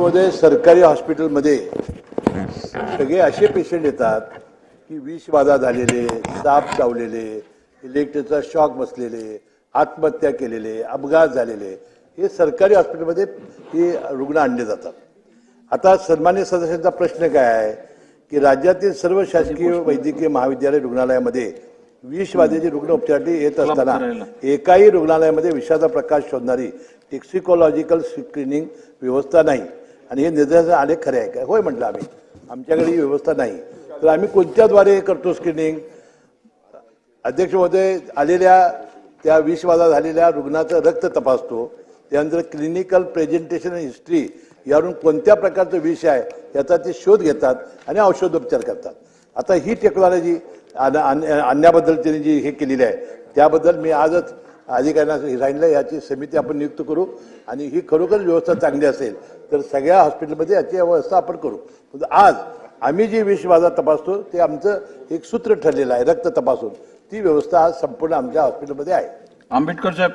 महोदय सरकारी हॉस्पिटलमध्ये सगळे असे पेशंट येतात की विषबाधा झालेले साप चावलेले इलेक्ट्रिकचा शॉक बसलेले आत्महत्या केलेले अपघात झालेले हे सरकारी हॉस्पिटलमध्ये हे रुग्ण आणले जातात. आता सन्मान्य सदस्यांचा प्रश्न काय आहे? की राज्यातील सर्व शासकीय वैद्यकीय महाविद्यालय रुग्णालयामध्ये विषबाधेचे रुग्ण उपचारासाठी येत असताना एकाही रुग्णालयामध्ये विषाचा प्रकाश शोधणारी टेक्सिकॉलॉजिकल स्क्रीनिंग व्यवस्था नाही. आणि हे निर्देश आले खरे आहे. का होय म्हटलं आम्ही. आमच्याकडे ही व्यवस्था नाही. तर आम्ही कोणत्याद्वारे करतो स्क्रीनिंग अध्यक्ष महोदय आलेल्या त्या विषबाधा झालेल्या रुग्णाचं रक्त तपासतो. त्यानंतर क्लिनिकल प्रेझेंटेशन हिस्ट्री यावरून कोणत्या प्रकारचं विष आहे याचा ते शोध घेतात आणि औषधोपचार करतात. आता ही टेक्नॉलॉजी आणण्याबद्दल त्यांनी जी हे केलेली आहे त्याबद्दल मी आजच अधिकाऱ्यांना सांगितलं. याची समिती आपण नियुक्त करू आणि ही खरोखर व्यवस्था चांगली असेल तर सगळ्या हॉस्पिटलमध्ये याची व्यवस्था आपण करू. म्हणजे आज आम्ही जी विषबाधा तपासतो ते आमचं एक सूत्र ठरलेलं आहे रक्त तपासून. ती व्यवस्था आज संपूर्ण आमच्या हॉस्पिटलमध्ये आहे. आंबेडकर साहेब